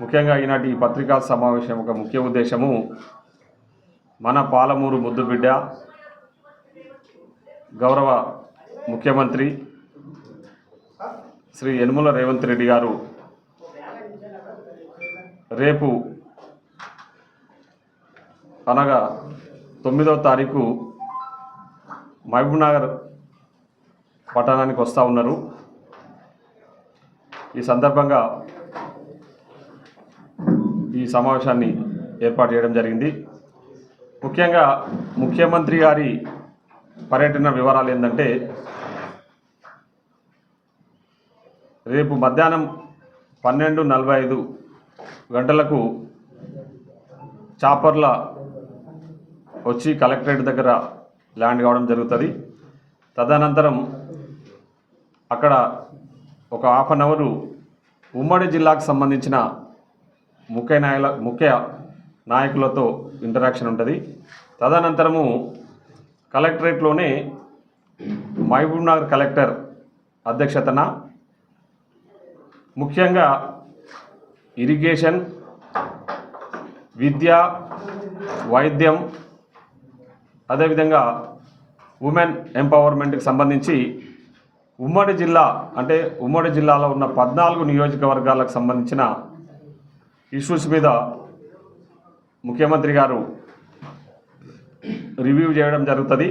ముఖ్యంగా ఈనాటి ఈ పత్రికా సమావేశం ఒక ముఖ్య ఉద్దేశము మన పాలమూరు ముద్దుబిడ్డ గౌరవ ముఖ్యమంత్రి శ్రీ యనుమల రేవంత్ రెడ్డి గారు రేపు అనగా తొమ్మిదవ తారీఖు మహబూబ్నగర్ పట్టణానికి వస్తూ ఉన్నారు. ఈ సందర్భంగా సమావేశాన్ని ఏర్పాటు చేయడం జరిగింది. ముఖ్యంగా ముఖ్యమంత్రి గారి పర్యటన వివరాలు ఏంటంటే రేపు మధ్యాహ్నం పన్నెండు నలభై ఐదు గంటలకు చాపర్ల వచ్చి కలెక్టరేట్ దగ్గర ల్యాండ్ కావడం జరుగుతుంది. తదనంతరం అక్కడ ఒక హాఫ్ అన్ అవరు ఉమ్మడి జిల్లాకు సంబంధించిన ముఖ్య నాయకుల ముఖ్య నాయకులతో ఇంటరాక్షన్ ఉంటుంది. తదనంతరము కలెక్టరేట్లోనే మహబూబ్నగర్ కలెక్టర్ అధ్యక్షతన ముఖ్యంగా ఇరిగేషన్ విద్య వైద్యం అదేవిధంగా ఉమెన్ ఎంపవర్మెంట్కి సంబంధించి ఉమ్మడి జిల్లా అంటే ఉమ్మడి జిల్లాలో ఉన్న పద్నాలుగు నియోజకవర్గాలకు సంబంధించిన ఇష్యూస్ మీద ముఖ్యమంత్రి గారు రివ్యూ చేయడం జరుగుతుంది.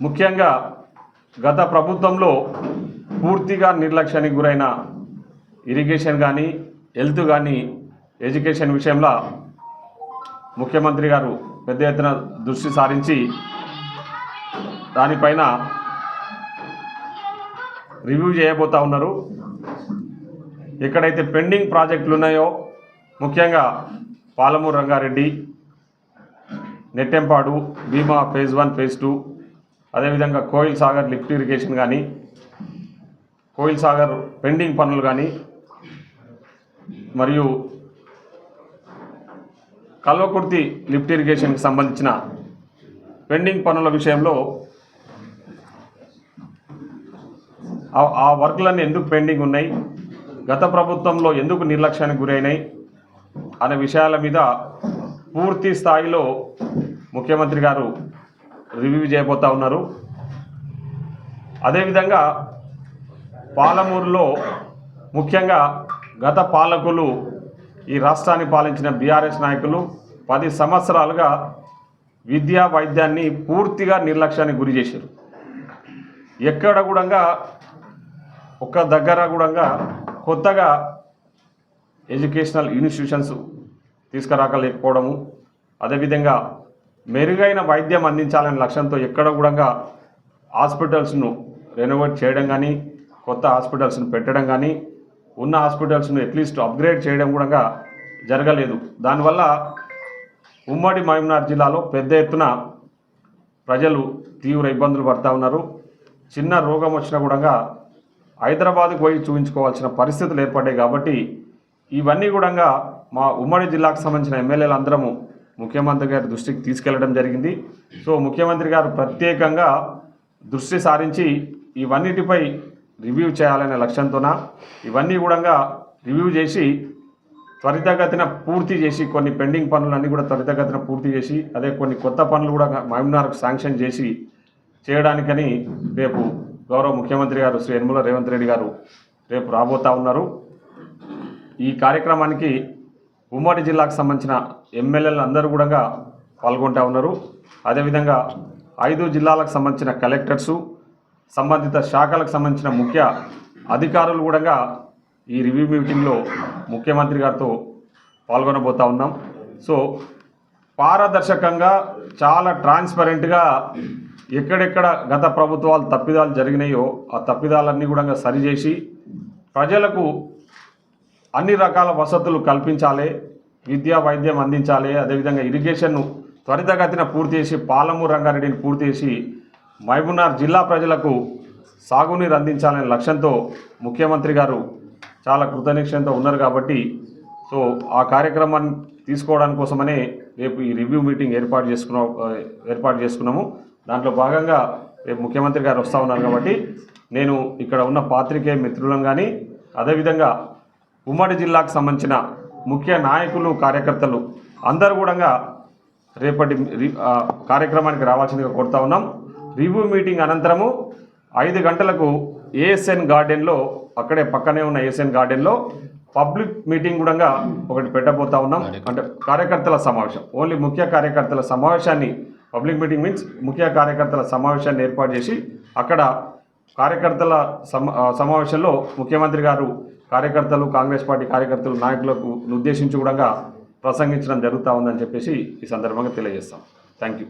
ముఖ్యంగా గత ప్రభుత్వంలో పూర్తిగా నిర్లక్ష్యానికి గురైన ఇరిగేషన్ కానీ హెల్త్ కానీ ఎడ్యుకేషన్ విషయంలో ముఖ్యమంత్రి గారు పెద్ద ఎత్తున దృష్టి సారించి దానిపైన రివ్యూ చేయబోతూ ఉన్నారు. ఎక్కడైతే పెండింగ్ ప్రాజెక్టులు ఉన్నాయో ముఖ్యంగా Palamuru Rangareddy Nettempadu Bhima phase one phase two అదేవిధంగా కోయిల్ సాగర్ లిఫ్ట్ ఇరిగేషన్ కానీ కోయిల్ సాగర్ పెండింగ్ పనులు కానీ మరియు కల్వకుర్తి లిఫ్ట్ ఇరిగేషన్కి సంబంధించిన పెండింగ్ పనుల విషయంలో ఆ- ఆ వర్క్లన్నీ ఎందుకు పెండింగ్ ఉన్నాయి? గత ప్రభుత్వంలో ఎందుకు నిర్లక్ష్యానికి గురైనాయి? అనే విషయాల మీద పూర్తి స్థాయిలో ముఖ్యమంత్రి గారు రివ్యూ చేయబోతా ఉన్నారు. అదేవిధంగా పాలమూరులో ముఖ్యంగా గత పాలకులు ఈ రాష్ట్రాన్ని పాలించిన బీఆర్ఎస్ నాయకులు పది సంవత్సరాలుగా విద్యా వైద్యాన్ని పూర్తిగా నిర్లక్ష్యానికి గురి చేశారు. ఎక్కడ కూడా ఒక్క దగ్గర కూడా కొత్తగా ఎడ్యుకేషనల్ ఇన్స్టిట్యూషన్స్ తీసుకురాకలేకపోవడము అదేవిధంగా మెరుగైన వైద్యం అందించాలనే లక్ష్యంతో ఎక్కడ కూడా హాస్పిటల్స్ను రెనోవేట్ చేయడం కానీ కొత్త హాస్పిటల్స్ను పెట్టడం కానీ ఉన్న హాస్పిటల్స్ను అట్లీస్ట్ అప్గ్రేడ్ చేయడం కూడా జరగలేదు. దానివల్ల ఉమ్మడి మహబూబ్నగర్ జిల్లాలో పెద్ద ఎత్తున ప్రజలు తీవ్ర ఇబ్బందులు పడతా ఉన్నారు. చిన్న రోగం వచ్చినా కూడా హైదరాబాద్కు పోయి చూపించుకోవాల్సిన పరిస్థితులు ఏర్పడ్డాయి కాబట్టి ఇవన్నీ కూడా మా ఉమ్మడి జిల్లాకు సంబంధించిన ఎమ్మెల్యేలు అందరము ముఖ్యమంత్రి గారి దృష్టికి తీసుకెళ్ళడం జరిగింది. సో ముఖ్యమంత్రి గారు ప్రత్యేకంగా దృష్టి సారించి ఇవన్నిటిపై రివ్యూ చేయాలనే లక్ష్యంతోన ఇవన్నీ కూడా రివ్యూ చేసి త్వరితగతిన పూర్తి చేసి కొన్ని పెండింగ్ పనులన్నీ కూడా త్వరితగతిన పూర్తి చేసి అదే కొన్ని కొత్త పనులు కూడా మహబూబ్నగర్కు శాంక్షన్ చేసి చేయడానికని రేపు గౌరవ ముఖ్యమంత్రి గారు శ్రీ యనమల రేవంత్ రెడ్డి గారు రేపు రాబోతా ఉన్నారు. ఈ కార్యక్రమానికి ఉమ్మడి జిల్లాకు సంబంధించిన ఎమ్మెల్యేలు అందరూ కూడా పాల్గొంటా ఉన్నారు. అదేవిధంగా ఐదు జిల్లాలకు సంబంధించిన కలెక్టర్సు సంబంధిత శాఖలకు సంబంధించిన ముఖ్య అధికారులు కూడా ఈ రివ్యూ మీటింగ్లో ముఖ్యమంత్రి గారితో పాల్గొనబోతా ఉన్నాం. సో పారదర్శకంగా చాలా ట్రాన్స్పరెంట్గా ఎక్కడెక్కడ గత ప్రభుత్వాలు తప్పిదాలు జరిగినాయో ఆ తప్పిదాలన్నీ కూడా సరిచేసి ప్రజలకు అన్ని రకాల వసతులు కల్పించాలి విద్యా వైద్యం అందించాలి అదేవిధంగా ఇరిగేషన్ను త్వరితగతిన పూర్తి చేసి పాలమూరు రంగారెడ్డిని పూర్తి చేసి మహబూబ్నార్ జిల్లా ప్రజలకు సాగునీరు అందించాలనే లక్ష్యంతో ముఖ్యమంత్రి గారు చాలా కృతనిశ్చయంతో ఉన్నారు కాబట్టి సో ఆ కార్యక్రమాన్ని తీసుకోవడానికి కోసమనే రేపు ఈ రివ్యూ మీటింగ్ ఏర్పాటు చేసుకున్న ఏర్పాటు చేసుకున్నాము. దాంట్లో భాగంగా రేపు ముఖ్యమంత్రి గారు వస్తూ ఉన్నారు కాబట్టి నేను ఇక్కడ ఉన్న పాత్రికేయ మిత్రులను కానీ అదేవిధంగా ఉమ్మడి జిల్లాకు సంబంధించిన ముఖ్య నాయకులు కార్యకర్తలు అందరూ కూడా రేపటి రి- కార్యక్రమానికి రావాల్సిందిగా కోరుతా ఉన్నాం. రివ్యూ మీటింగ్ అనంతరము ఐదు గంటలకు ఏఎస్ఎన్ గార్డెన్లో అక్కడే పక్కనే ఉన్న ఏఎస్ఎన్ గార్డెన్లో పబ్లిక్ మీటింగ్ కూడా ఒకటి పెట్టబోతా ఉన్నాం. అంటే కార్యకర్తల సమావేశం. ఓన్లీ ముఖ్య కార్యకర్తల సమావేశాన్ని పబ్లిక్ మీటింగ్ మీన్స్ ముఖ్య కార్యకర్తల సమావేశాన్ని ఏర్పాటు చేసి అక్కడ కార్యకర్తల సమ సమావేశంలో ముఖ్యమంత్రి గారు కార్యకర్తలు కాంగ్రెస్ పార్టీ కార్యకర్తలు నాయకులకు ఉద్దేశించి కూడా ప్రసంగించడం జరుగుతూ ఉందని చెప్పేసి ఈ సందర్భంగా తెలియజేస్తాం. Thank you